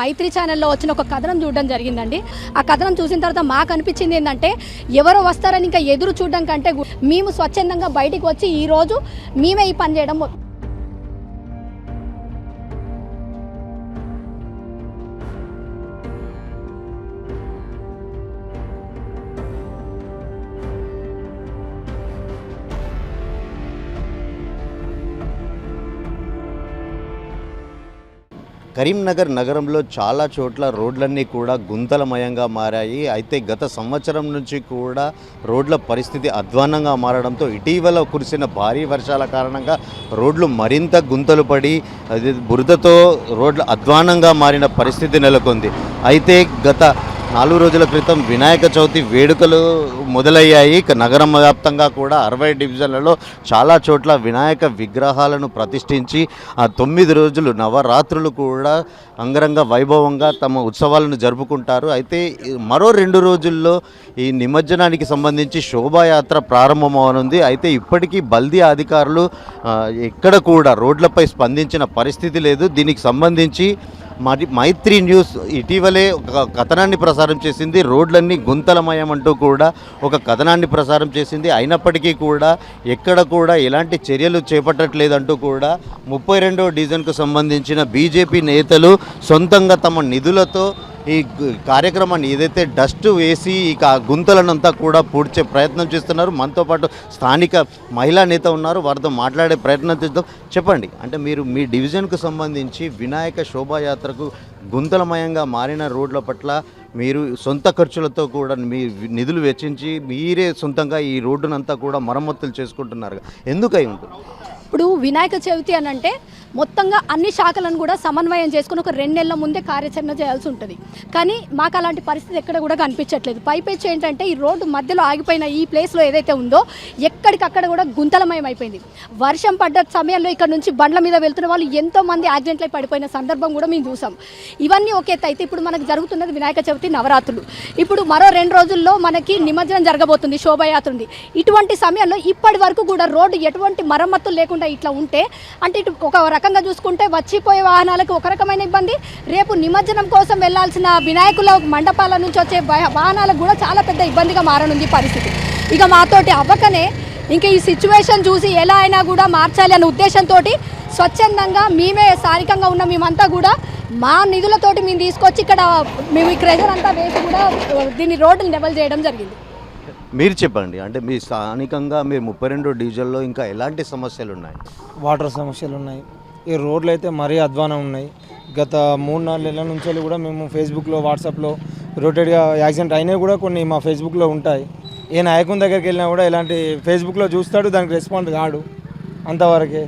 మైత్రి ఛానల్లో వచ్చిన ఒక కథనం చూడడం జరిగిందండి. ఆ కథనం చూసిన తర్వాత మాకు అనిపించింది ఏంటంటే ఎవరు వస్తారని ఇంకా ఎదురు చూడడం కంటే మేము స్వచ్ఛందంగా బయటికి వచ్చి ఈరోజు మేమే ఈ పని చేయడం కరీంనగర్ నగరంలో చాలా చోట్ల రోడ్లన్నీ కూడా గుంతలమయంగా మారాయి. అయితే గత సంవత్సరం నుంచి కూడా రోడ్ల పరిస్థితి అధ్వానంగా మారడంతో ఇటీవల కురిసిన భారీ వర్షాల కారణంగా రోడ్లు మరింత గుంతలు పడి అది బురదతో రోడ్లు అధ్వాన్నంగా మారిన పరిస్థితి నెలకొంది. అయితే గత నాలుగు రోజుల క్రితం వినాయక చవితి వేడుకలు మొదలయ్యాయి. నగరం వ్యాప్తంగా కూడా అరవై డివిజన్లలో చాలా చోట్ల వినాయక విగ్రహాలను ప్రతిష్ఠించి ఆ తొమ్మిది రోజులు నవరాత్రులు కూడా అంగరంగ వైభవంగా తమ ఉత్సవాలను జరుపుకుంటారు. అయితే మరో రెండు రోజుల్లో ఈ నిమజ్జనానికి సంబంధించి శోభాయాత్ర ప్రారంభమవనుంది. అయితే ఇప్పటికీ బల్దీ అధికారులు ఎక్కడ కూడా రోడ్లపై స్పందించిన పరిస్థితి లేదు. దీనికి సంబంధించి మరి మైత్రి న్యూస్ ఇటీవలే ఒక కథనాన్ని ప్రసారం చేసింది. రోడ్లన్నీ గుంతలమయం అంటూ కూడా ఒక కథనాన్ని ప్రసారం చేసింది. అయినప్పటికీ కూడా ఎక్కడ కూడా ఎలాంటి చర్యలు చేపట్టట్లేదంటూ కూడా ముప్పై రెండో డివిజన్కు సంబంధించిన బీజేపీ నేతలు సొంతంగా తమ నిధులతో ఈ కార్యక్రమాన్ని ఏదైతే డస్ట్ వేసి ఇక గుంతలనంతా కూడా పూడ్చే ప్రయత్నం చేస్తున్నారు. మనతో పాటు స్థానిక మహిళా నేత ఉన్నారు. వారితో మాట్లాడే ప్రయత్నం చేద్దాం. చెప్పండి. అంటే మీరు మీ డివిజన్కు సంబంధించి వినాయక శోభాయాత్రకు గుంతలమయంగా మారిన రోడ్ల పట్ల మీరు సొంత ఖర్చులతో కూడా మీ నిధులు వెచ్చించి మీరే సొంతంగా ఈ రోడ్డునంతా కూడా మరమ్మతులు చేసుకుంటున్నారు. ఎందుకై ఉంటుంది? ఇప్పుడు వినాయక చవితి అని అంటే మొత్తంగా అన్ని శాఖలను కూడా సమన్వయం చేసుకుని ఒక రెండు నెలల ముందే కార్యాచరణ చేయాల్సి ఉంటుంది. కానీ మాకు అలాంటి పరిస్థితి ఎక్కడ కూడా కనిపించట్లేదు. పైపెచ్చు ఏంటంటే ఈ రోడ్డు మధ్యలో ఆగిపోయిన ఈ ప్లేస్లో ఏదైతే ఉందో ఎక్కడికక్కడ కూడా గుంతలమయం అయిపోయింది వర్షం పడ్డ సమయంలో ఇక్కడ నుంచి బండ్ల మీద వెళ్తున్న వాళ్ళు ఎంతో మంది యాక్సిడెంట్లు పడిపోయిన సందర్భం కూడా మేము చూసాం. ఇవన్నీ ఒకే అయితే ఇప్పుడు మనకు జరుగుతున్నది వినాయక చవితి నవరాత్రులు. ఇప్పుడు మరో రెండు రోజుల్లో మనకి నిమజ్జనం జరగబోతుంది శోభాయాత్ర ఉంది. ఇటువంటి సమయంలో ఇప్పటి వరకు కూడా రోడ్డు ఎటువంటి మరమ్మతులు లేకుండా ఇట్లా ఉంటే అంటే ఇటు ఒక రకంగా చూసుకుంటే వచ్చిపోయే వాహనాలకు ఒక రకమైన ఇబ్బంది. రేపు నిమజ్జనం కోసం వెళ్ళాల్సిన వినాయకుల మండపాల నుంచి వచ్చే వాహనాలకు కూడా చాలా పెద్ద ఇబ్బందిగా మారనుంది పరిస్థితి. ఇక మాతోటి అవ్వకనే ఇంకా ఈ సిచ్యువేషన్ చూసి ఎలా అయినా కూడా మార్చాలి అనే ఉద్దేశంతో స్వచ్ఛందంగా మేమే స్థానికంగా ఉన్న మేమంతా కూడా మా నిధులతోటి మేము తీసుకొచ్చి ఇక్కడ మేము ఈ క్రెజర్ అంతా వేసి కూడా దీన్ని రోడ్లు డెవలప్ చేయడం జరిగింది. మీరు చెప్పండి అంటే మీ స్థానికంగా మీరు ముప్పై రెండో డివిజన్లో ఇంకా ఎలాంటి సమస్యలు ఉన్నాయి వాటర్ సమస్యలు ఉన్నాయి ఈ రోడ్లు అయితే మరీ అధ్వానం ఉన్నాయి. గత మూడు నాలుగు నెలల నుంచి కూడా మేము ఫేస్బుక్లో వాట్సాప్లో రొటేట్గా యాక్సిడెంట్ అయినవి కూడా కొన్ని మా ఫేస్బుక్లో ఉంటాయి. ఏ నాయకుని దగ్గరికి వెళ్ళినా కూడా ఇలాంటి ఫేస్బుక్లో చూస్తాడు దానికి రెస్పాండ్ కాడు అంతవరకే.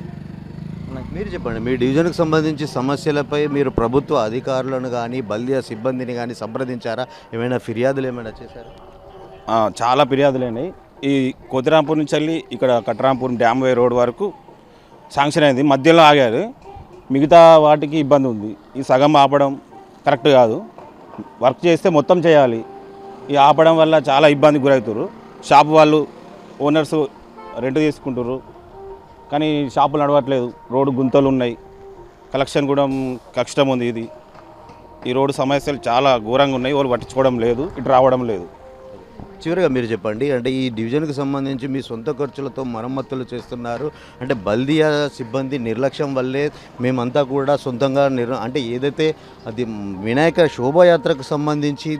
మీరు చెప్పండి మీ డివిజన్కి సంబంధించి సమస్యలపై మీరు ప్రభుత్వ అధికారులను కానీ బల్దియా సిబ్బందిని కానీ సంప్రదించారా? ఏమైనా ఫిర్యాదులు ఏమైనా చేశారా? చాలా ఫిర్యాదులైనాయి ఈ కొద్దిరాంపూర్ నుంచి వెళ్ళి ఇక్కడ కట్టరాంపూర్ డ్యామ్ వే రోడ్ వరకు శాంక్షన్ అయింది. మధ్యలో ఆగారు. మిగతా వాటికి ఇబ్బంది ఉంది. ఈ సగం ఆపడం కరెక్ట్ కాదు. వర్క్ చేస్తే మొత్తం చేయాలి. ఈ ఆపడం వల్ల చాలా ఇబ్బంది గురవుతారు షాప్ వాళ్ళు ఓనర్స్ రెంట్ తీసుకుంటారు కానీ షాపులు నడవట్లేదు. రోడ్డు గుంతలు ఉన్నాయి. కలెక్షన్ కూడా కష్టం ఉంది ఇది. ఈ రోడ్డు సమస్యలు చాలా ఘోరంగా ఉన్నాయి. వాళ్ళు పట్టించుకోవడం లేదు. ఇటు రావడం లేదు. చివరిగా మీరు చెప్పండి అంటే ఈ డివిజన్కి సంబంధించి మీ సొంత ఖర్చులతో మరమ్మతులు చేస్తున్నారు అంటే బల్దియా సిబ్బంది నిర్లక్ష్యం వల్లే మేమంతా కూడా సొంతంగా నిర్ అంటే ఏదైతే అది వినాయక శోభాయాత్రకు సంబంధించి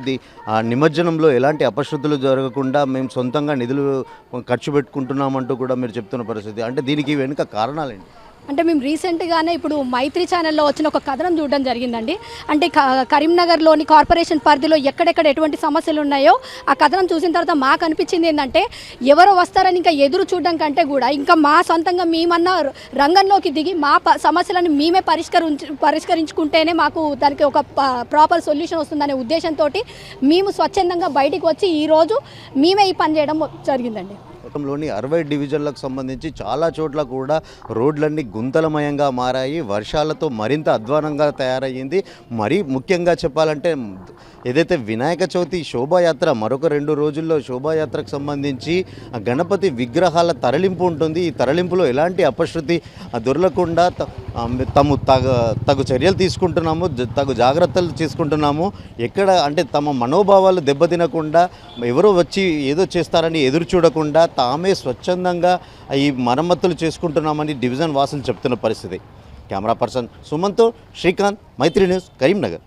ఆ నిమజ్జనంలో ఎలాంటి అపశృద్ధులు జరగకుండా మేము సొంతంగా నిధులు ఖర్చు పెట్టుకుంటున్నామంటూ కూడా మీరు చెప్తున్న పరిస్థితి. అంటే దీనికి వెనుక కారణాలేంటి? అంటే మేము రీసెంట్గానే ఇప్పుడు మైత్రి ఛానల్లో వచ్చిన ఒక కథనం చూడడం జరిగిందండి. అంటే క- కరీంనగర్లోని కార్పొరేషన్ పరిధిలో ఎక్కడెక్కడ ఎటువంటి సమస్యలు ఉన్నాయో ఆ కథనం చూసిన తర్వాత మాకు అనిపించింది ఏంటంటే ఎవరు వస్తారని ఇంకా ఎదురు చూడడం కంటే కూడా ఇంకా మా సొంతంగా మేమన్నా రంగంలోకి దిగి మా ప- సమస్యలను మేమే పరిష్కరించు పరిష్కరించుకుంటేనే మాకు దానికి ఒక ప్రాపర్ సొల్యూషన్ వస్తుందనే ఉద్దేశంతో మేము స్వచ్ఛందంగా బయటికి వచ్చి ఈరోజు మేమే ఈ పని చేయడం జరిగిందండి. లోని అరవై డివిజన్లకు సంబంధించి చాలా చోట్ల కూడా రోడ్లన్నీ గుంతలమయంగా మారాయి. వర్షాలతో మరింత అధ్వానంగా తయారయ్యింది. మరీ ముఖ్యంగా చెప్పాలంటే ఏదైతే వినాయక చవితి శోభాయాత్ర మరొక రెండు రోజుల్లో శోభాయాత్రకు సంబంధించి ఆ గణపతి విగ్రహాల తరలింపు ఉంటుంది. ఈ తరలింపులో ఎలాంటి అపశృతి దొరలకుండా త- తము తగ తగు చర్యలు తీసుకుంటున్నాము తగు జాగ్రత్తలు తీసుకుంటున్నాము. ఎక్కడ అంటే తమ మనోభావాలు దెబ్బతినకుండా ఎవరో వచ్చి ఏదో చేస్తారని ఎదురు చూడకుండా తామే స్వచ్ఛందంగా ఈ మరమ్మతులు చేసుకుంటున్నామని డివిజన్ వాసులు చెప్తున్న పరిస్థితి. కెమెరా పర్సన్ సుమంతో శ్రీకాంత్ మైత్రి న్యూస్ కరీంనగర్.